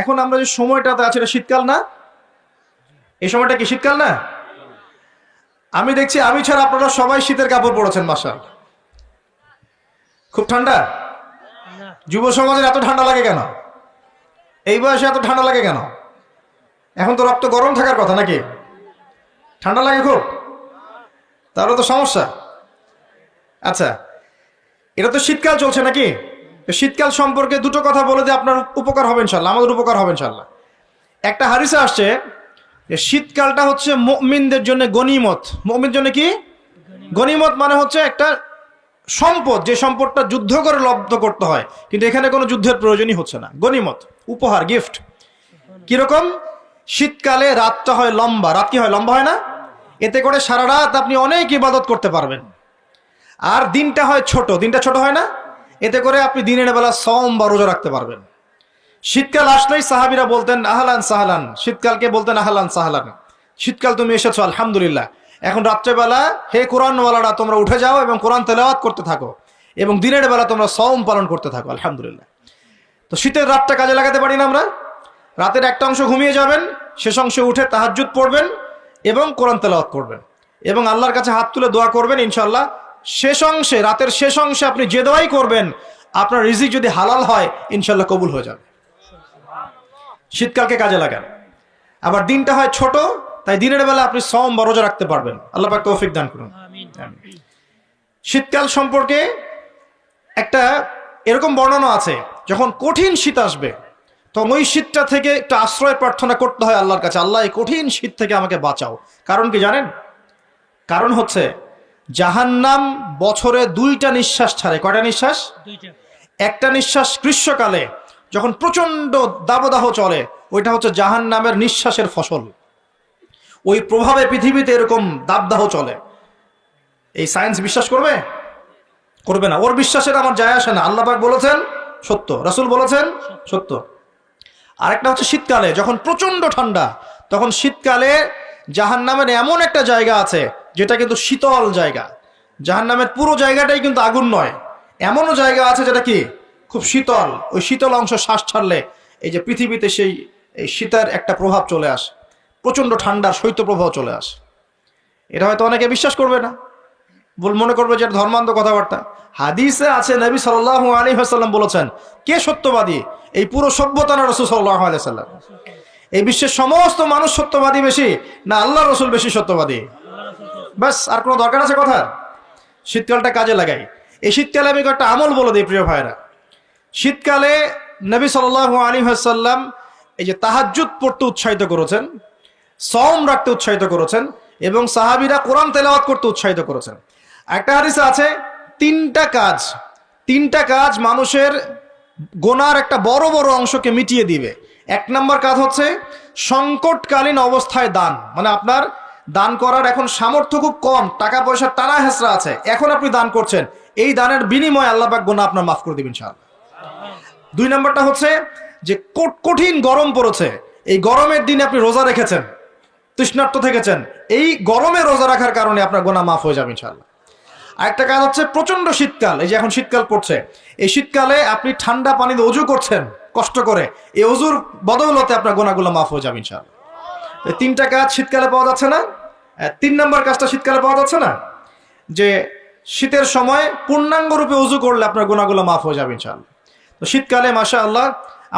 এখন আমরা যে সময়টাতে আছে, এটা শীতকাল না? এই সময়টা কি শীতকাল না? আমি দেখছি, আমি ছাড়া আপনারা সবাই শীতের কাপড় পরেছেন মাসাল খুব ঠান্ডা? যুব সমাজের এত ঠান্ডা লাগে কেন? এই বয়সে এত ঠান্ডা লাগে কেন? এখন তো রক্ত গরম থাকার কথা নাকি? ঠান্ডা লাগে খুব? তাহলে তো সমস্যা। আচ্ছা এটা তো শীতকাল চলছে নাকি? শীতকাল সম্পর্কে দুটো কথা বলে দিয়ে আপনার উপকার হবে ইনশাল্লাহ আমাদের উপকার হবে ইনশাল্লাহ একটা হারিসা আসছে শীতকালটা হচ্ছে মুমিনদের জন্য গনিমত। মুমিনদের জন্য কি? গনিমত মানে হচ্ছে একটা সম্পদ, যে সম্পদটা যুদ্ধ করে লব্ধ করতে হয়। কিন্তু এখানে কোনো যুদ্ধের প্রয়োজনই হচ্ছে না। গনিমত, উপহার গিফট কীরকম? শীতকালে রাতটা হয় লম্বা। রাত কি হয়? লম্বা হয় না? এতে করে সারা রাত আপনি অনেক ইবাদত করতে পারবেন। আর দিনটা হয় ছোট। দিনটা ছোট হয় না? এতে করে আপনি দিনের বেলা সম বা রোজা রাখতে পারবেন। শীতকাল আসলেই সাহাবিরা বলতেন, আহলান সাহালান। শীতকালকে বলতেন, আহলান সাহালান। শীতকাল তুমি এসেছ, আলহামদুলিল্লাহ। এখন রাত্রেবেলা, হে কোরআনওয়ালারা, তোমরা উঠে যাও এবং কোরআন তেলাওয়াত করতে থাকো এবং দিনের বেলা তোমরা সম পালন করতে থাকো, আলহামদুলিল্লাহ। তো শীতের রাতটা কাজে লাগাতে পারি না আমরা। রাতের একটা অংশ ঘুমিয়ে যাবেন, শেষ অংশে উঠে তাহাজ্জুদ পড়বেন এবং কোরআন তেলাওয়াত করবেন। এবং আল্লাহর কাছে হাত তুলে দোয়া করবেন ইনশাল্লাহ শেষ অংশে রাতের শেষ অংশে আপনি যে দোয়াই করবেন আপনার রিজিক যদি হালাল হয় ইনশাল্লাহ কবুল হয়ে যাবে। শীতকালকে কাজে লাগান। আবার দিনটা হয় ছোট তাই দিনের বেলা আপনি সম বা রোজা রাখতে পারবেন। আল্লাহ পাক তৌফিক দান করুন। শীতকাল সম্পর্কে একটা এরকম বর্ণনা আছে যখন কঠিন শীত আসবে তখন ওই শীতটা থেকে একটা আশ্রয় প্রার্থনা করতে হয় আল্লাহর কাছে আল্লাহ এই কঠিন শীত থেকে আমাকে বাঁচাও। কারণ কি জানেন? কারণ হচ্ছে জাহান্নাম বছরে দুইটা নিঃশ্বাস ছাড়ে। কয়টা নিঃশ্বাস? একটা নিঃশ্বাস গ্রীষ্মকালে যখন প্রচণ্ড দাবদাহ চলে ওইটা হচ্ছে জাহান নামের নিঃশ্বাসের ফসল। ওই প্রভাবে পৃথিবীতে এরকম দাবদাহ চলে। এই সায়েন্স বিশ্বাস করবে? করবে না। ওর বিশ্বাসের আমার যায় আসে না। আল্লাপাক বলেছেন সত্য। রাসূল বলেছেন সত্য। আরেকটা হচ্ছে শীতকালে যখন প্রচণ্ড ঠান্ডা তখন শীতকালে জাহান নামের এমন একটা জায়গা আছে, যেটা কিন্তু শীতল জায়গা। জাহান নামের পুরো জায়গাটাই কিন্তু আগুন নয়। এমনও জায়গা আছে যেটা কি? খুব শীতল। ওই শীতল অংশ শ্বাস ছাড়লে এই যে পৃথিবীতে সেই, এই শীতের একটা প্রভাব চলে আসে। প্রচণ্ড ঠান্ডার শৈত্য প্রভাব চলে আসে। এটা হয়তো অনেকে বিশ্বাস করবে না। বল, মনে করবে যে এটা ধর্মান্ধ কথাবার্তা। হাদিসে আছে, নবী সাল্লাহ আলী হাসাল্লাম বলেছেন, কে সত্যবাদী? এই পুরো সভ্যতা না রসুল সাল্লাহ আলি সাল্লাম এই বিশ্বের সমস্ত মানুষ সত্যবাদী বেশি না আল্লাহ রসুল বেশি সত্যবাদী? ব্যাস আর কোনো দরকার আছে কথা শীতকালটা কাজে লাগাই। এই শীতকালে আমি একটা আমল বলে দিই, প্রিয় ভাইরা শীতকালে নবী সাল আলী হাসাল্লাম এই যে তাহাজ্জুদ পড়তে উৎসাহিত করেছেন সম রাখতে উৎসাহিত করেছেন, এবং সাহাবিরা কোরআন তেলাওয়াত করতে উৎসাহিত করেছেন। একটা হাদিসে আছে, তিনটা কাজ তিনটা কাজ মানুষের গোনার একটা বড় বড় অংশকে মিটিয়ে দিবে। এক নম্বর কাজ হচ্ছে সংকটকালীন অবস্থায় দান। মানে আপনার দান করার এখন সামর্থ্য খুব কম, টাকা পয়সার টানা হেসরা আছে। এখন আপনি দান করছেন, এই দানের বিনিময়ে আল্লাহ পাক গোনা আপনার মাফ করে দিবেন ইনশাআল্লাহ। দুই নম্বরটা হচ্ছে যে কঠিন গরম পড়েছে। এই গরমের দিনে আপনি রোজা রেখেছেন, তৃষ্ণার্ত থেকেছেন। এই গরমে রোজা রাখার কারণে আপনার গোনা মাফ হয়ে যাবে ইনশাআল্লাহ। আরেকটা কাজ হচ্ছে প্রচণ্ড শীতকাল, এই যে এখন শীতকাল পড়ছে। এই শীতকালে আপনি ঠান্ডা পানিতে অজু করছেন কষ্ট করে। এই অজুর বদৌলতে আপনার গোনাগুলো মাফ হয়ে যাবে ইনশাআল্লাহ। তিনটা কাজ শীতকালে পাওয়া যাচ্ছে না। তিন নম্বর কাজটা শীতকালে পাওয়া যাচ্ছে না? যে শীতের সময় পূর্ণাঙ্গ রূপে উজু করলে আপনার গোনাগুলো মাফ হয়ে যাবে ইনশাআল্লাহ। তো শীতকালে মাসা আল্লাহ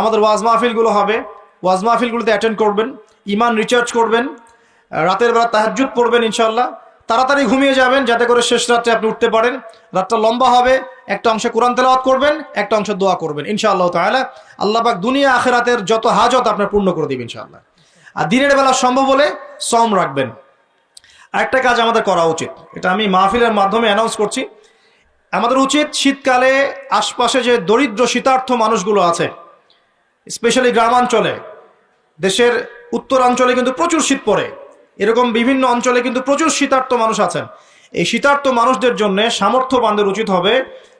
আমাদের ওয়াজ মাহফিলগুলো হবে। ওয়াজ মাহফিলগুলোতে অ্যাটেন্ড করবেন ইমান রিচার্জ করবেন রাতের বেলা তাহাজ্জুদ পড়বেন ইনশাআল্লাহ। তাড়াতাড়ি ঘুমিয়ে যাবেন, যাতে করে শেষ রাত্রে আপনি উঠতে পারেন। রাতটা লম্বা হবে একটা অংশে কোরআন তেলাওয়াত করবেন, একটা অংশে দোয়া করবেন। ইনশাআল্লাহ তাআলা আল্লাহ পাক দুনিয়া আখেরাতের যত হাজত আপনার পূর্ণ করে দিবেন ইনশাআল্লাহ। আর দিনের বেলা সম্ভব হলে সম রাখবেন। আরেকটা কাজ আমাদের করা উচিত। এটা আমি মাহফিলের মাধ্যমে অ্যানাউন্স করছি। আমাদের উচিত শীতকালে আশপাশে যে দরিদ্র, শীতার্থ মানুষগুলো আছে স্পেশালি গ্রামাঞ্চলে, দেশের উত্তরাঞ্চলে কিন্তু প্রচুর শীত পড়ে। এরকম বিভিন্ন অঞ্চলে কিন্তু প্রচুর শীতার্থ মানুষ আছেন। এই শীতার্থ মানুষদের জন্য সামর্থ্যবানদের উচিত হবে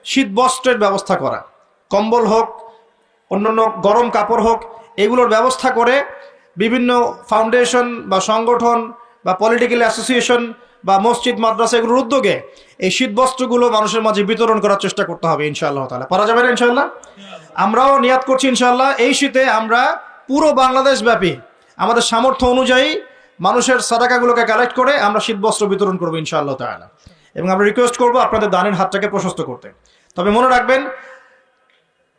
শীত বস্ত্রের ব্যবস্থা করা। কম্বল হোক, অন্যান্য গরম কাপড় হোক, এগুলোর ব্যবস্থা করে বিভিন্ন ফাউন্ডেশন বা সংগঠন বা পলিটিক্যাল অ্যাসোসিয়েশন বা মসজিদ, মাদ্রাসা এগুলোর উদ্যোগে এই শীত বস্ত্রগুলো মানুষের মাঝে বিতরণ করার চেষ্টা করতে হবে ইনশাআল্লাহ তালা পারা যাবে না ইনশাআল্লাহ? আমরাও নিয়াত করছি ইনশাল্লাহ এই শীতে আমরা পুরো বাংলাদেশ ব্যাপী আমাদের সামর্থ্য অনুযায়ী মানুষের সাদাকাগুলোকে কালেক্ট করে আমরা শীতবস্ত্র বিতরণ করব ইনশাআল্লাহ তাআলা। এবং আমরা রিকোয়েস্ট করব আপনাদের দানের হাতটাকে প্রশস্ত করতে। তবে মনে রাখবেন,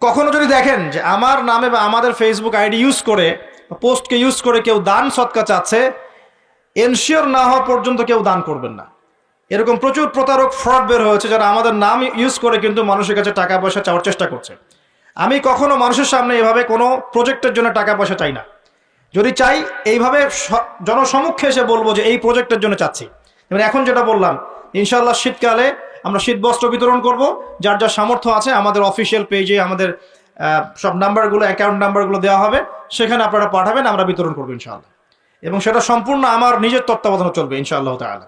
কখনো যদি দেখেন যে আমার নামে বা আমাদের ফেসবুক আইডি ইউজ করে পোস্টকে ইউজ করে কেউ দান সৎকা চাচ্ছে এনশিওর না হওয়া পর্যন্ত কেউ দান করবেন না। এরকম প্রচুর প্রতারক ফ্রড বের হয়েছে যারা আমাদের নাম ইউজ করে কিন্তু মানুষের কাছে টাকা পয়সা চাওয়ার চেষ্টা করছে। আমি কখনো মানুষের সামনে এভাবে কোনো প্রজেক্টের জন্য টাকা পয়সা চাই না। যদি চাই, এইভাবে জনসমক্ষে এসে বলব যে এই প্রজেক্টের জন্য চাচ্ছি। যেমন এখন যেটা বললাম ইনশাল্লাহ শীতকালে আমরা শীত বস্ত্র বিতরণ করব। যার যার সামর্থ্য আছে, আমাদের অফিসিয়াল পেজে আমাদের সব নাম্বারগুলো অ্যাকাউন্ট নাম্বারগুলো দেওয়া হবে। সেখানে আপনারা পাঠাবেন, আমরা বিতরণ করব ইনশাআল্লাহ। এবং সেটা সম্পূর্ণ আমার নিজের তত্ত্বাবধানে চলবে ইনশাআল্লাহ তাআলা।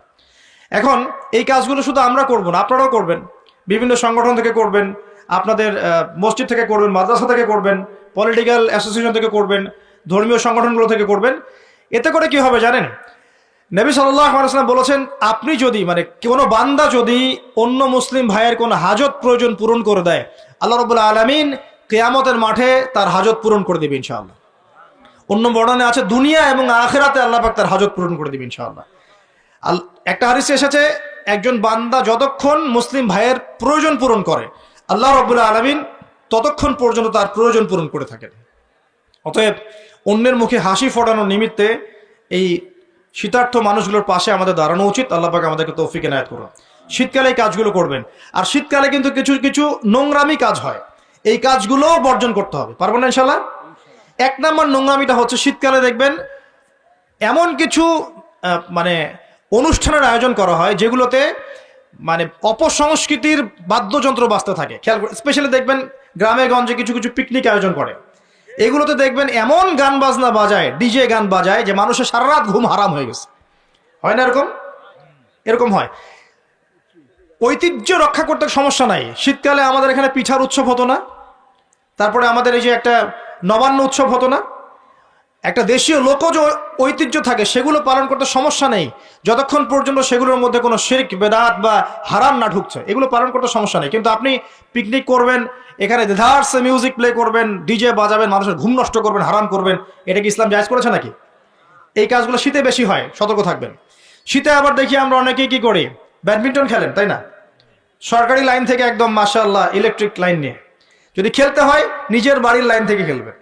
এখন, এই কাজগুলো শুধু আমরা করব না, আপনারাও করবেন। বিভিন্ন সংগঠন থেকে করবেন, আপনাদের মসজিদ থেকে করবেন, মাদ্রাসা থেকে করবেন পলিটিক্যাল অ্যাসোসিয়েশন থেকে করবেন, ধর্মীয় সংগঠনগুলো থেকে করবেন। এতে করে কি হবে জানেন? নবী সাল্লাম বলেছেন, আপনি যদি মানে কোনো বান্দা যদি অন্য মুসলিম ভাইয়ের কোনো হাজত প্রয়োজন পূরণ করে দেয়, আল্লাহ রবুল্লা আলমিন কেয়ামতের মাঠে তার হাজত পূরণ করে দেবে ইনশাআল্লাহ। অন্য বর্ণনে আছে, দুনিয়া এবং আখেরাতে আল্লাহ পাক তার হাজত পূরণ করে দেবে ইনশাআল্লাহ। আল- একটা হাদিসে এসেছে, একজন বান্দা যতক্ষণ মুসলিম ভাইয়ের প্রয়োজন পূরণ করে, আল্লাহ রবুল্লা আলমিন ততক্ষণ পর্যন্ত তার প্রয়োজন পূরণ করে থাকেন। অতএব অন্যের মুখে হাসি ফোটানোর নিমিত্তে এই শীতার্থ মানুষগুলোর পাশে আমাদের দাঁড়ানো উচিত। আল্লাহ পাক আমাদেরকে তৌফিক এনায়ত করুন। শীতকালে এই কাজগুলো করবেন। আর শীতকালে কিন্তু কিছু কিছু নোংরামি কাজ হয়। এই কাজগুলোও বর্জন করতে হবে। পারবেন না ইনশাল্লাহ এক নম্বর নোংরামিটা হচ্ছে শীতকালে দেখবেন এমন কিছু মানে অনুষ্ঠানের আয়োজন করা হয় যেগুলোতে মানে অপসংস্কৃতির বাদ্যযন্ত্র বাজতে থাকে। খেয়াল স্পেশালি দেখবেন গ্রামে গঞ্জে কিছু কিছু পিকনিক আয়োজন করে। এগুলোতে দেখবেন এমন গান বাজনা বাজায়, ডিজে গান বাজায় যে মানুষের সারা রাত ঘুম হারাম হয়ে গেছে। হয় না এরকম? এরকম হয়। ঐতিহ্য রক্ষা করতে সমস্যা নাই। শীতকালে আমাদের এখানে পিঠার উৎসব হতো না। তারপরে আমাদের এই যে একটা নবান্ন উৎসব হতো না। একটা দেশীয় লোকজ ঐতিহ্য থাকে, সেগুলো পালন করতে সমস্যা নেই। যতক্ষণ পর্যন্ত সেগুলোর মধ্যে কোনো শির্ক, বেদাত বা হারাম না ঢুকছে, এগুলো পালন করতে সমস্যা নেই। কিন্তু আপনি পিকনিক করবেন, এখানে দেধার্স মিউজিক প্লে করবেন ডিজে বাজাবেন, মানুষের ঘুম নষ্ট করবেন, হারাম করবেন, এটা কি ইসলাম জায়জ করেছে নাকি? এই কাজগুলো শীতে বেশি হয়, সতর্ক থাকবেন। শীতে আবার দেখি আমরা অনেকেই কি করি? ব্যাডমিন্টন খেলেন, তাই না? সরকারি লাইন থেকে একদম, মাশাআল্লাহ ইলেকট্রিক লাইন নিয়ে। যদি খেলতে হয়, নিজের বাড়ির লাইন থেকে খেলবেন।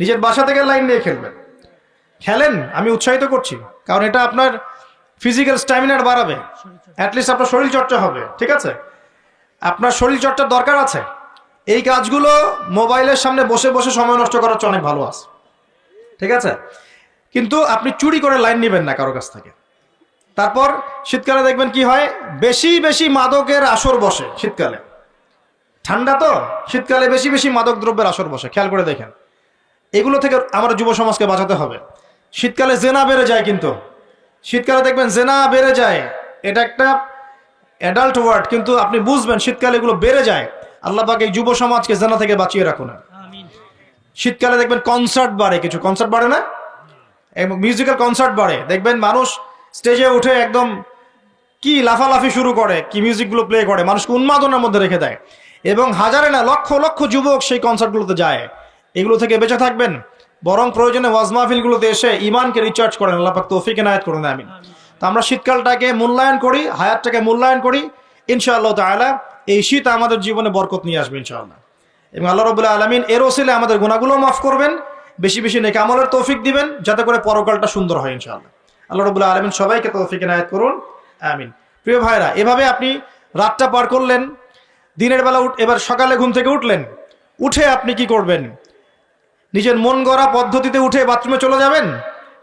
নিজের বাসা থেকে লাইন নিয়ে খেলবেন। খেলেন, আমি উৎসাহিত করছি, কারণ এটা আপনার ফিজিক্যাল স্ট্যামিনার বাড়াবে। অ্যাটলিস্ট আপনার শরীর চর্চা হবে, ঠিক আছে? আপনার শরীর চর্চার দরকার আছে। এই কাজগুলো মোবাইলের সামনে বসে বসে সময় নষ্ট করার অনেক ভালো আছে। ঠিক আছে? কিন্তু আপনি চুরি করে লাইন নেবেন না কারও কাছ থেকে। তারপর শীতকালে দেখবেন কি হয়? বেশি বেশি মাদকের আসর বসে শীতকালে। ঠান্ডা তো? শীতকালে বেশি বেশি মাদক দ্রব্যের আসর বসে, খেয়াল করে দেখেন। এগুলো থেকে আমরা যুব সমাজকে বাঁচাতে হবে। শীতকালে জেনা বেড়ে যায় কিন্তু। শীতকালে দেখবেন জেনা বেড়ে যায়। এটা একটা অ্যাডাল্ট ওয়ার্ড কিন্তু আপনি বুঝবেন শীতকালে এগুলো বেড়ে যায়। আল্লাহ পাক এই যুব সমাজকে জেনা থেকে বাঁচিয়ে রাখুন। শীতকালে দেখবেন কনসার্ট বাড়ে কিছু। কনসার্ট বাড়ে না? এবং মিউজিক্যাল কনসার্ট বাড়ে। দেখবেন মানুষ স্টেজে উঠে একদম কি লাফালাফি শুরু করে কি মিউজিকগুলো প্লে করে মানুষকে উন্মাদনার মধ্যে রেখে দেয়। এবং হাজারে না লক্ষ লক্ষ যুবক সেই কনসার্টগুলোতে যায়। এগুলো থেকে বেঁচে থাকবেন। বরং প্রয়োজনে ওয়াজ মাহফিলগুলোতে এসে ইমানকে রিচার্জ করেন। আল্লাহ পাক তৌফিক এনায়েত করেন, আমিন। তো আমরা শীতকালটাকে মূল্যায়ন করি, হায়াতটাকে মূল্যায়ন করি। ইনশাআল্লাহ তাআলা এই শীত আমাদের জীবনে বরকত নিয়ে আসবে ইনশাআল্লাহ। এবং আল্লাহ রবুল্লাহ আলমিন এর ওসিলে আমাদের গুণাগুলো মাফ করবেন। বেশি বেশি নেক আমলের তৌফিক দিবেন, যাতে করে পরকালটা সুন্দর হয় ইনশাআল্লাহ। আল্লাহ রবুল্লাহ আলমিন সবাইকে তৌফিক এনায়েত করুন, আমিন। প্রিয় ভাইরা, এভাবে আপনি রাতটা পার করলেন, দিনের বেলা এবার সকালে ঘুম থেকে উঠলেন, উঠে আপনি কি করবেন? নিজের মন গড়া পদ্ধতিতে উঠে বাথরুমে চলে যাবেন?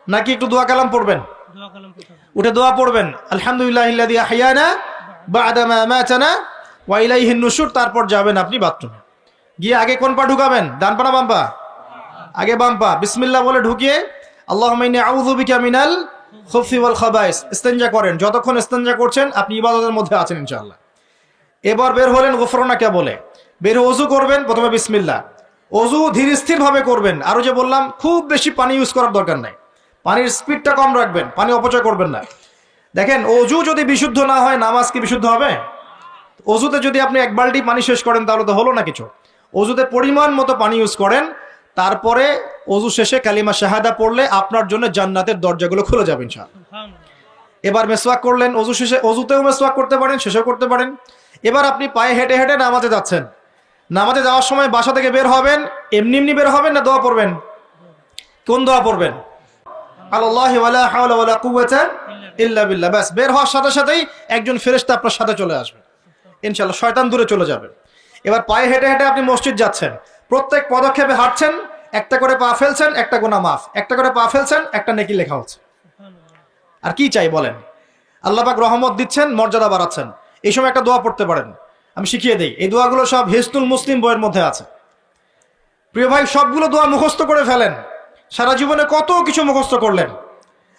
নাকি একটু দোয়া কালাম পড়বেন? উঠে দোয়া পড়বেন। আলহামদুলিল্লাহ তারপর যাবেন আপনি বাথরুমে। গিয়ে আগে কোন পা ঢুকাবেন? ডান পা না বাম পা? আগে বাম্পা বিসমিল্লা বলে ঢুকিয়ে বিকা মিনাল খাবাইস। করেন। যতক্ষণ ইস্তেনজা করছেন আপনি ইবাদতের মধ্যে আছেন ইনশাআল্লাহ। এবার বের হলেন গোফরনাকে বলে। বের অজু করবেন প্রথমে বিসমিল্লাহ। অজু ধীর স্থির ভাবে করবেন। আরও যে বললাম, খুব বেশি পানি ইউজ করার দরকার নাই। পানির স্পিডটা কম রাখবেন, পানি অপচয় করবেন না। দেখেন, অজু যদি বিশুদ্ধ না হয়, নামাজ কি বিশুদ্ধ হবে? অজুতে যদি আপনি এক বালতি পানি শেষ করেন, তাহলে তো হলো না কিছু। অজুতে পরিমাণ মতো পানি ইউজ করেন, তারপরে অজু শেষে কালিমা শাহাদা পড়লে আপনার জন্য জান্নাতের দরজাগুলো খুলে যাবে ইনশাআল্লাহ। এবার মেসওয়াক করলেন, অজু শেষে অজুতেও মেসওয়াক করতে পারেন, শেষেও করতে পারেন। এবার আপনি পায়ে হেঁটে হেঁটে নামাজে যাচ্ছেন। নামাজে যাওয়ার সময় বাসা থেকে বের হবেন, এমনি এমনি বের হবেন না দোয়া পড়বেন? কোন দোয়া পড়বেন? আল্লাহ ব্যাস, বের হওয়ার সাথে সাথেই একজন ফেরেশতা আপনার সাথে চলে আসবে। ইনশাআল্লাহ, শয়তান দূরে চলে যাবে। এবার পায়ে হেঁটে হেঁটে আপনি মসজিদ যাচ্ছেন। প্রত্যেক পদক্ষেপে হাঁটছেন, একটা করে পা ফেলছেন, একটা গোনা মাফ। একটা করে পা ফেলছেন, একটা নেকি লেখা হচ্ছে। আর কি চাই বলেন? আল্লাহ পাক রহমত দিচ্ছেন, মর্যাদা বাড়াচ্ছেন। এই সময় একটা দোয়া পড়তে পারেন। আমি শিখিয়ে দিই, এই দোয়াগুলো সব হিসনুল মুসলিম বইয়ের মধ্যে আছে। প্রিয় ভাই, সবগুলো দোয়া মুখস্থ করে ফেলেন। সারা জীবনে কত কিছু মুখস্থ করলেন।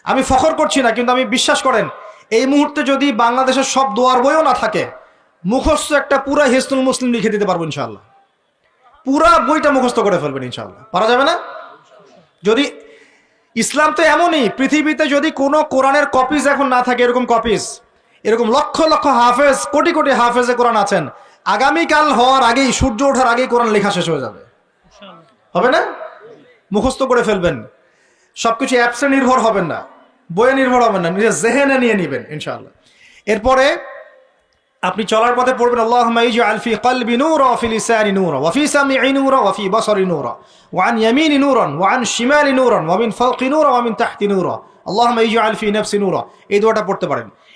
আমি ফখর করছি না, কিন্তু আমি বিশ্বাস করেন, এই মুহূর্তে যদি বাংলাদেশের সব দোয়ার বইও না থাকে, মুখস্থ একটা পুরা হিসনুল মুসলিম লিখে দিতে পারব ইনশাআল্লাহ। পুরা বইটা মুখস্থ করে ফেলবেন ইনশাআল্লাহ। পারা যাবে না? যদি ইসলাম তো এমনই, পৃথিবীতে যদি কোনো কোরআনের কপিজ এখন না থাকে, এরকম কপিজ এরকম লক্ষ লক্ষ হাফেজ, কোটি কোটি হাফেজে কোরআন আছেন। আগামীকাল হওয়ার আগেই, সূর্য ওঠার আগেই কোরআন লেখা শেষ হয়ে যাবে। হবে না? মুখস্থ করে ফেলবেন। সবকিছু অ্যাপসে নির্ভর হবেন না। বইয়ে নির্ভর হবেন না। নিজের জেহেনে নিয়ে নেবেন, ইনশাআল্লাহ। এরপরে আপনি চলার পথে পড়বেন, আল্লাহুম্মা ইজআল ফি কলবি নূরা ওয়া ফি লিসানি নূরা ওয়া ফি সামঈ নূরা ওয়া ফি বাসারি নূরা ওয়া আন ইয়ামিনি নূরান ওয়া আন শিমালি নূরান ওয়া মিন ফাওকি নূরা ওয়া মিন তাহতি নূরা। আল্লাহুম্মা ইজআল ফি নাফসি নূরা এই দোয়াটা পড়তে পারেন।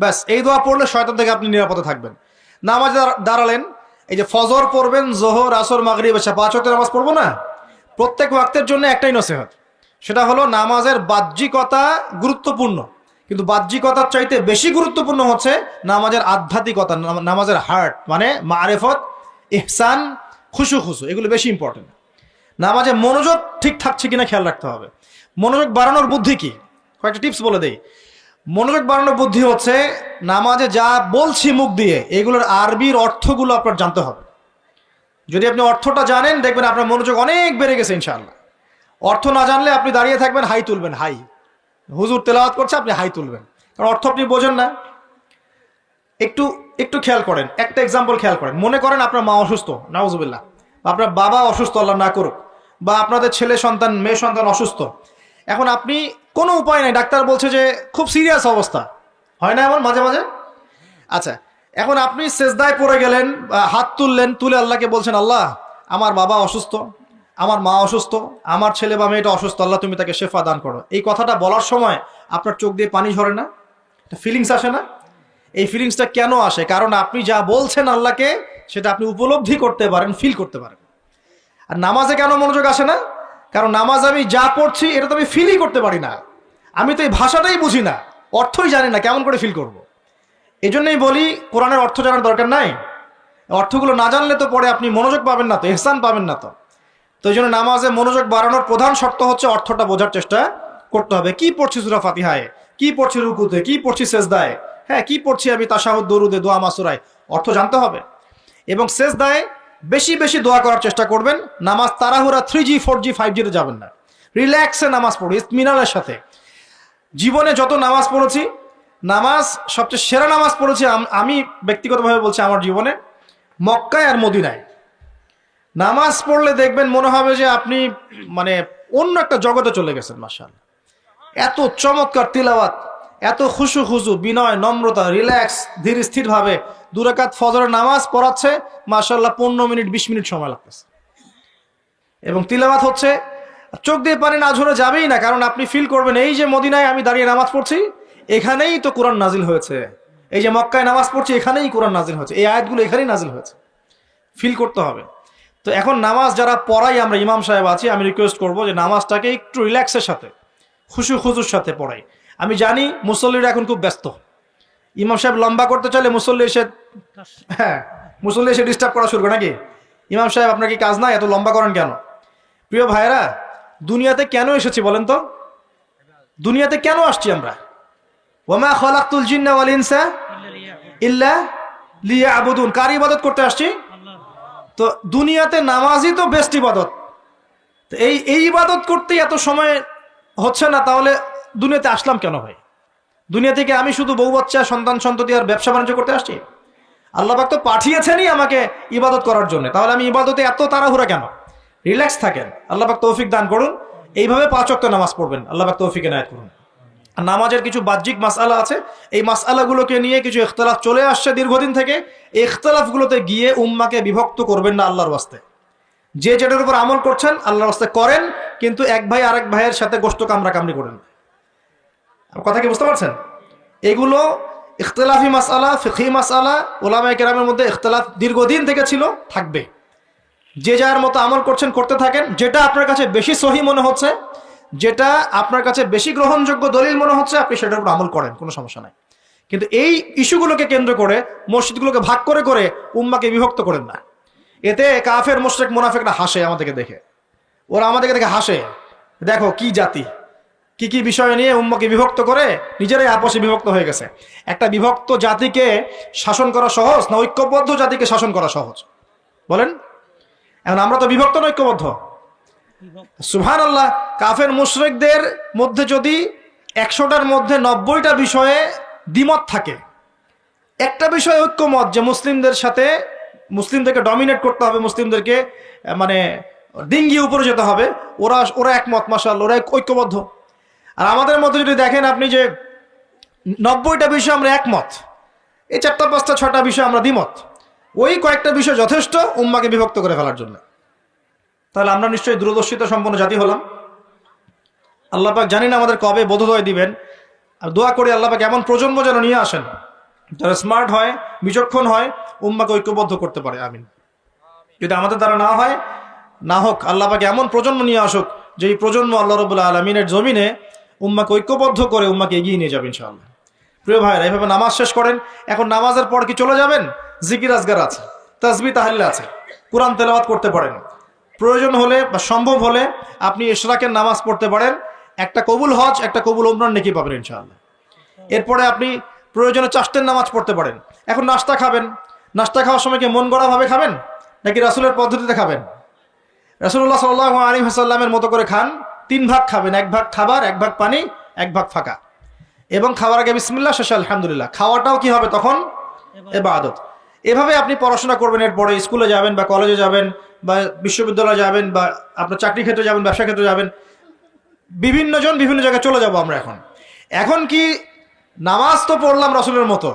ব্যাস, এই দোয়া পড়লে শয়তান থেকে আপনি নিরাপদে থাকবেন। নামাজে দাঁড়া- দাঁড়ালেন, এই যে ফজর পড়বেন, জোহর, আসর মাগরি এসা, পাঁচ ওয়াক্তের নামাজ পড়ব না? প্রত্যেক ওয়াক্তের জন্য একটাই নসিহত। সেটা হলো নামাজের বাহ্যিকতা গুরুত্বপূর্ণ। কিন্তু বাহ্যিকতার চাইতে বেশি গুরুত্বপূর্ণ হচ্ছে নামাজের আধ্যাত্মিকতা নামাজের হার্ট মানে মারেফত, ইহসান, খুশু খুশু, এগুলো বেশি ইম্পর্টেন্ট নামাজে মনোযোগ ঠিক থাকছে কিনা খেয়াল রাখতে হবে। মনোযোগ বাড়ানোর বুদ্ধি কি? কয়েকটা টিপস বলে দেই। মনোযোগ বাড়ানোর বুদ্ধি হচ্ছে, নামাজে যা বলছি মুখ দিয়ে, এগুলোর আরবির অর্থগুলো আপনার জানতে হবে। যদি আপনি অর্থটা জানেন, দেখবেন আপনার মনোযোগ অনেক বেড়ে গেছে, ইনশাআল্লাহ। অর্থ না জানলে আপনি দাঁড়িয়ে থাকবেন, হাই তুলবেন, হাই। হুজুর তেলাওয়াত করছে, আপনি হাই তুলবেন। কারণ অর্থ আপনি বোঝেন না। একটু একটু খেয়াল করেন, একটা এক্সাম্পল খেয়াল করেন। মনে করেন আপনার মা অসুস্থ, নাউজুবিল্লাহ। আপনার বাবা অসুস্থ, আল্লাহ না করুক। বা আপনাদের ছেলে সন্তান, মেয়ে সন্তান অসুস্থ। এখন আপনি কোনো উপায় নাই। ডাক্তার বলছে যে খুব সিরিয়াস অবস্থা। হয় না এমন মাঝে মাঝে? আচ্ছা এখন আপনি সেজদায় পড়ে গেলেন হাত তুললেন, তুলে আল্লাহকে বলছেন, আল্লাহ, আমার বাবা অসুস্থ, আমার মা অসুস্থ, আমার ছেলে বা মেয়েটা অসুস্থ, আল্লাহ তুমি তাকে শেফা দান করো। এই কথাটা বলার সময় আপনার চোখ দিয়ে পানি ঝরে না? একটা ফিলিংস আসে না? এই ফিলিংসটা কেন আসে? কারণ আপনি যা বলছেন আল্লাহকে, সেটা আপনি উপলব্ধি করতে পারেন ফিল করতে পারেন। আর নামাজে কেন মনোযোগ আসে না? কারণ নামাজ আমি যা পড়ছি, এটা তো আমি ফিলই করতে পারি না। আমি তো এই ভাষাটাই বুঝি না, অর্থই জানি না কেমন করে ফিল করব। এই জন্যই বলি, কোরআনের অর্থ জানার দরকার নাই। অর্থগুলো না জানলে তো পরে আপনি মনোযোগ পাবেন না তো, এহসান পাবেন না তো। তো এই জন্য নামাজে মনোযোগ বাড়ানোর প্রধান শর্ত হচ্ছে অর্থটা বোঝার চেষ্টা করতে হবে। কি পড়ছি সুরা ফাতিহায়? কি পড়ছি রুকুতে? কি পড়ছি সেজদায়? হ্যাঁ কি পড়ছি আমি তাসাহুদ দরুদে, দোয়া, মাসুরায়? অর্থ জানতে হবে। এবং সেজদায় বেশি বেশি দোয়া করার চেষ্টা করবেন। নামাজ তাড়াহুড়া three G four G five জিতে যাবেন না। রিল্যাক্সে নামাজ পড়ুন ইতমিনালের সাথে। জীবনে যত নামাজ পড়েছি, নামাজ, সবচেয়ে সেরা নামাজ পড়েছি আমি ব্যক্তিগতভাবে বলছি আমার জীবনে, মক্কায় আর মদিনায়। নামাজ পড়লে দেখবেন মনে হবে যে আপনি মানে অন্য একটা জগতে চলে গেছেন মাসাল এত চমৎকার তিলাওয়াত এত খুশু খুশু, বিনয়, নম্রতা রিল্যাক্স ধীর স্থির ভাবে দুরাকাত ফজরের নামাজ পড়াচ্ছে মাসাল্লাহ পনেরো মিনিট, বিশ মিনিট সময় লাগতেছে। এবং তিলাওয়াত হচ্ছে, চোখ দিয়ে পানি না ঝরে যাবেই না, কারণ আপনি ফিল করবেন, এই যে মদিনায় আমি দাঁড়িয়ে নামাজ পড়ছি, এখানেই তো কোরআন নাজিল হয়েছে। এই যে মক্কায় নামাজ পড়ছি, এখানেই কোরআন নাজিল হয়েছে। এই আয়াতগুলো এখানেই নাজিল হয়েছে। ফিল করতে হবে। তো এখন নামাজ যারা পড়াই, আমরা ইমাম সাহেব আছি, আমি রিকোয়েস্ট করব যে নামাজটাকে একটু রিল্যাক্সের সাথে, খুশু খুশুর সাথে পড়াই। আমি জানি মুসল্লিরা এখন খুব ব্যস্ত। ইমাম সাহেব লম্বা করতে চলে মুসল্লি এসে হ্যাঁ মুসল্লি এসে ডিস্টার্ব করা শুরু করে নাকি? ইমাম সাহেব, আপনার কি কাজ নাই? এত লম্বা করেন কেন? প্রিয় ভাইরা দুনিয়াতে কেন এসেছি বলেন তো? দুনিয়াতে কেন আসছি আমরা? ওমা খলাকুল জিন্না ওয়াল ইনসা ইল্লা লিয়া আবুদুন কার ইবাদত করতে আসছি? তো দুনিয়াতে নামাজই তো বেস্ট ইবাদত। এই এই ইবাদত করতে এত সময় হচ্ছে না, তাহলে দুনিয়াতে আসলাম কেন ভাই? দুনিয়া থেকে আমি শুধু বউ, বাচ্চা, সন্তান, সন্ততি আর ব্যবসা বাণিজ্য করতে আসছি? আল্লাহ পাক তো পাঠিয়েছেনই আমাকে ইবাদত করার জন্য। তাহলে আমি ইবাদতে এত তাড়াহুড়া কেন? রিল্যাক্স থাকেন। আল্লাহ পাক তৌফিক দান করুন। এইভাবে পাঁচ ওয়াক্ত নামাজ পড়বেন। আল্লাহ পাক তৌফিক এনায়ত করুন। আর নামাজের কিছু বাহ্যিক মাসআলা আছে। এই মাসআলাগুলোকে নিয়ে কিছু ইখতলাফ চলে আসছে দীর্ঘদিন থেকে। ইখতলাফগুলোতে গিয়ে উম্মাকে বিভক্ত করবেন না আল্লাহর ওয়াস্তে। যে যেটার উপর আমল করছেন, আল্লাহর ওয়াস্তে করেন, কিন্তু এক ভাই আরেক ভাইয়ের সাথে গোষ্ঠ কামড়া কামড়ি করেন। কথা কি বুঝতে পারছেন? এগুলো ইখতলাফি মাসআলা ফিখি মাসআলা ওলামায়ে কেরামের মধ্যে ইখতলাফ দীর্ঘদিন থেকে ছিল, থাকবে। যে যার মতো আমল করছেন, করতে থাকেন, যেটা আপনার কাছে বেশি সহি মনে হচ্ছে, যেটা আপনার কাছে বেশি গ্রহণযোগ্য দলিল মনে হচ্ছে, আপনি সেটার উপর আমল করেন, কোনো সমস্যা নাই। কিন্তু এই ইস্যুগুলোকে কেন্দ্র করে, মসজিদগুলোকে ভাগ করে করে উম্মাকে বিভক্ত করেন না। এতে কাফের, মোশরেক, মুনাফেকরা হাসে আমাদেরকে দেখে। ওরা আমাদেরকে দেখে হাসে। দেখো কি জাতি। কি কি বিষয় নিয়ে উম্মাকে বিভক্ত করে নিজেরাই আপসে বিভক্ত হয়ে গেছে। একটা বিভক্ত জাতিকে শাসন করা সহজ না ঐক্যবদ্ধ জাতিকে শাসন করা সহজ? বলেন। এখন আমরা তো বিভক্ত না ঐক্যবদ্ধ? সুহান আল্লাহ কাফের মুশরেকদের মধ্যে যদি একশোটার মধ্যে নব্বইটা বিষয়ে দ্বিমত থাকে, একটা বিষয় ঐক্যমত যে মুসলিমদের সাথে মুসলিমদেরকে ডমিনেট করতে হবে, মুসলিমদেরকে মানে ডিঙ্গি উপরে যেতে হবে, ওরা ওরা একমত মাসাল ওরা ঐক্যবদ্ধ। আর আমাদের মধ্যে যদি দেখেন আপনি যে নব্বইটা বিষয় আমরা একমত, এই চারটা, পাঁচটা, ছটা বিষয় আমরা দ্বিমত, ওই কয়েকটা বিষয় যথেষ্ট উম্মাকে বিভক্ত করে ফেলার জন্য। তাহলে আমরা নিশ্চয়ই দূরদর্শিতা সম্পন্ন জাতি হলাম। আল্লাহ পাক জানি না আমাদের কবে বোধোদয় দিবেন। আর দোয়া করি আল্লাহ পাক এমন প্রজন্ম যেন নিয়ে আসেন, যারা স্মার্ট হয়, বিচক্ষণ হয়, উম্মাকে ঐক্যবদ্ধ করতে পারে। আমিন। যদি আমাদের দ্বারা না হয়, না হোক, আল্লাহ পাক এমন প্রজন্ম নিয়ে আসুক যে এই প্রজন্ম আল্লাহ রবুল্লা আলমিনের জমিনে উম্মাকে ঐক্যবদ্ধ করে উম্মাকে এগিয়ে নিয়ে যাবে ইনশাআল্লাহ। প্রিয় ভাইরা এইভাবে নামাজ শেষ করেন। এখন নামাজের পর কি চলে যাবেন? জিকির আজগার আছে তাসবি তাহাল্লা আছে, কোরআন তেলাওয়াত করতে পারেন। প্রয়োজন হলে বা সম্ভব হলে আপনি ইশরাকের নামাজ পড়তে পারেন। একটা কবুল হজ, একটা কবুল ওমরান নেকি পাবেন ইনশাআল্লাহ। এরপরে আপনি প্রয়োজনে চাষতের নামাজ পড়তে পারেন। এখন নাস্তা খাবেন। নাস্তা খাওয়ার সময় কি মন গড়াভাবে খাবেন? নাকি রাসুলের পদ্ধতিতে খাবেন? রাসুল্লাহ সাল্লাহ আলী হাসাল্লামের মতো করে খান। তিন ভাগ খাবেন এক ভাগ খাবার এক ভাগ পানি এক ভাগ ফাঁকা। এবং খাওয়ার আগে বিসমিল্লাহ শেষে আলহামদুলিল্লাহ। খাওয়াটাও কি হবে তখন? এবাদত। এভাবে আপনি পড়াশোনা করবেন এরপরে স্কুলে যাবেন বা কলেজে যাবেন বা বিশ্ববিদ্যালয়ে যাবেন বা আপনার চাকরি ক্ষেত্রে যাবেন ব্যবসা ক্ষেত্রে যাবেন বিভিন্ন জন বিভিন্ন জায়গায় চলে যাব আমরা এখন। এখন কি নামাজ তো পড়লাম রাসুলের মতো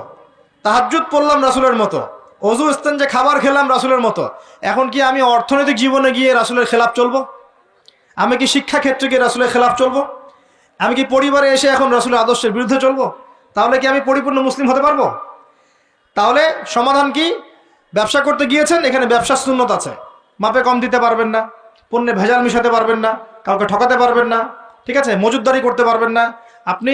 তাহাজ্জুদ পড়লাম রাসুলের মতো অজু স্থান যে খাবার খেলাম রাসুলের মতো এখন কি আমি অর্থনৈতিক জীবনে গিয়ে রাসুলের খেলাফ চলবো? আমি কি শিক্ষা ক্ষেত্রে গিয়ে রাসুলের খেলাফ চলবো? আমি কি পরিবারে এসে এখন রাসুলের আদর্শের বিরুদ্ধে চলবো? তাহলে কি আমি পরিপূর্ণ মুসলিম হতে পারব? তাহলে সমাধান কি? ব্যবসা করতে গিয়েছেন, এখানে ব্যবসার শূন্যত আছে। মাপে কম দিতে পারবেন না, পণ্যে ভেজাল মিশাতে পারবেন না, কাউকে ঠকাতে পারবেন না, ঠিক আছে? মজুদদারি করতে পারবেন না, আপনি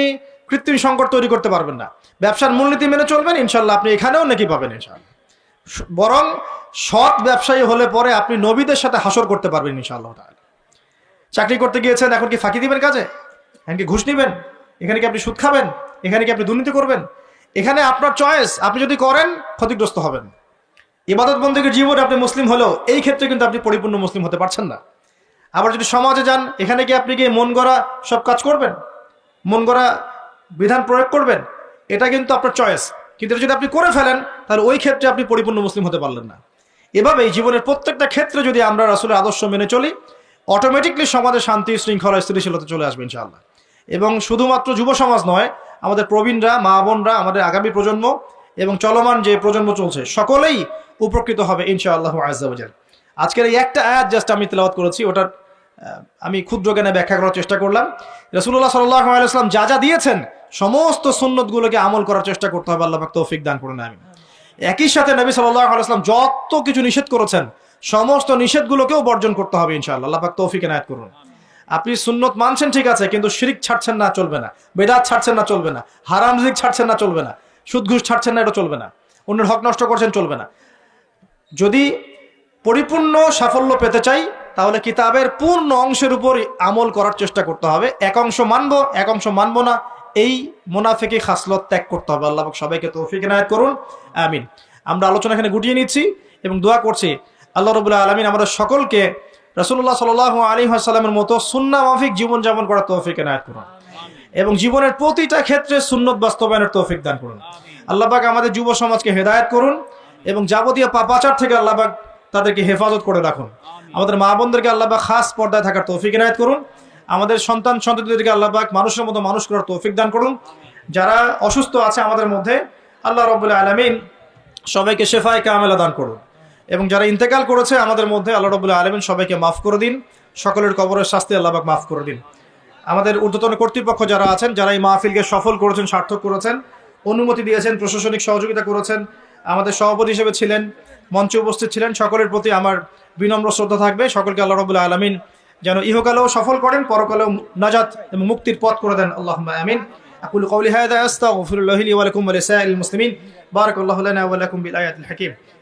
কৃত্রিম সংকট তৈরি করতে পারবেন না। ব্যবসার মূলনীতি মেনে চলবেন ইনশাল্লাহ আপনি এখানেও নাকি পাবেন ইনশাল্লাহ বরং সৎ ব্যবসায়ী হলে পরে আপনি নবীদের সাথে হাসর করতে পারবেন, ইনশাআল্লাহ তাআলা। চাকরি করতে গিয়েছেন, এখন কি ফাঁকি দিবেন কাজে? এখন কি ঘুষ নিবেন? এখানে কি আপনি সুদ খাবেন? এখানে কি আপনি দুর্নীতি করবেন? এখানে আপনার চয়েস আপনি যদি করেন, ক্ষতিগ্রস্ত হবেন। ইবাদত বন্দীকে জীবনে আপনি মুসলিম হলেও এই ক্ষেত্রে কিন্তু আপনি পরিপূর্ণ মুসলিম হতে পারছেন না। আবার যদি সমাজে যান, এখানে কি আপনি গিয়ে মন গড়া সব কাজ করবেন? মন গড়া বিধান প্রয়োগ করবেন? এটা কিন্তু আপনার চয়েস কিন্তু যদি আপনি করে ফেলেন, তাহলে ওই ক্ষেত্রে আপনি পরিপূর্ণ মুসলিম হতে পারলেন না। এভাবেই জীবনের প্রত্যেকটা ক্ষেত্রে যদি আমরা রাসুলের আদর্শ মেনে চলি অটোমেটিকলি সমাজে শান্তি, শৃঙ্খলা, স্থিতিশীলতা চলে আসবে ইনশাআল্লাহ। এবং শুধুমাত্র যুব সমাজ নয়, আমাদের প্রবীণরা, মা বোনরা, আমাদের আগামী প্রজন্ম এবং চলমান যে প্রজন্ম চলছে, সকলেই উপকৃত হবে ইনশাআল্লাহ আজাল আজকের এই একটা আয়াত জাস্ট আমি তেলাওয়াত করেছি, ওটার আমি ক্ষুদ্র জ্ঞানে ব্যাখ্যা করার চেষ্টা করলাম। রসুল্লাহ সাল্লাম যা যা দিয়েছেন, সমস্ত সুন্নতগুলোকে আমল করার চেষ্টা করতে হবে, আল্লাহ তৌফিক দান করুন আমি একই সাথে নবী সাল্লাহ আলাইসলাম যত কিছু নিষেধ করেছেন সমস্ত নিষেধগুলোকেও বর্জন করতে হবে ইনশাআল্লাহ। আল্লাহ পাক তৌফিক এনায়ত করুন। আপনি সুন্নত মানছেন ঠিক আছে, কিন্তু শিরিক ছাড়ছেন না, চলবে না। বেদাত ছাড়ছেন না, চলবে না। হারাম রিজিক ছাড়ছেন না, চলবে না। সুদ ঘুষ ছাড়ছেন না, এটা চলবে না। অন্যের হক নষ্ট করছেন, চলবে না। যদি পরিপূর্ণ সাফল্য পেতে চাই, তাহলে কিতাবের পূর্ণ অংশের উপর আমল করার চেষ্টা করতে হবে। এক অংশ মানব, এক অংশ মানব না। এই মোনাফেকি খাসলত ত্যাগ করতে হবে। আল্লাহ সবাইকে তৌফিক এনায়েত করুন। আমিন। আমরা আলোচনা এখানে গুটিয়ে নিচ্ছি এবং দোয়া করছি আল্লাহ রবুল্লাহ আলমিন আমাদের সকলকে রসুল্লাহ সাল আলী সাল্লামের মতো সুন্না মাফিক জীবনযাপন করার তৌফিক এনায়েত করুন। এবং জীবনের প্রতিটা ক্ষেত্রে সুন্নত বাস্তবায়নের তৌফিক দান করুন। আল্লাহ পাক আমাদের যুব সমাজকে হেদায়ত করুন এবং যাবতীয় পাপাচার থেকে আল্লাহ পাক তাদেরকে হেফাজত করে রাখুন। আমাদের মা বোনদেরকে আল্লাহ পাক খাস পর্দায় থাকার তৌফিক এনায়েত করুন। আমাদের সন্তান সন্ততিদেরকে আল্লাহ পাক মানুষের মতো মানুষ করার তৌফিক দান করুন। যারা অসুস্থ আছে আমাদের মধ্যে আল্লাহ রবুল্লাহ আলমিন সবাইকে শেফায় কামেলা দান করুন। এবং যারা ইন্তেকাল করেছে আমাদের মধ্যে আল্লাহ রবুল্লাহ আলমিন সবাইকে মাফ করে দিন সকলের কবরের শাস্তি আল্লাহ পাক মাফ করে দিন আমাদের ঊর্ধ্বতন কর্তৃপক্ষ যারা আছেন যারা এই মাহফিলকে সফল করেছেন সার্থক করেছেন অনুমতি দিয়েছেন প্রশাসনিক সহযোগিতা করেছেন আমাদের সভাপতি হিসেবে ছিলেন মঞ্চে উপস্থিত ছিলেন সকলের প্রতি আমার বিনম্র শ্রদ্ধা থাকবে সকলকে আল্লাহ রবুল্লাহ আলমিন যেন ইহকালেও সফল করেন পরকালেও নাজাত এবং মুক্তির পথ করে দেন আল্লাহ আমিন أقول قولي هذا أستغفر الله لي ولكم ولسائر المسلمين بارك الله لنا ولكم بالآيات الحكيم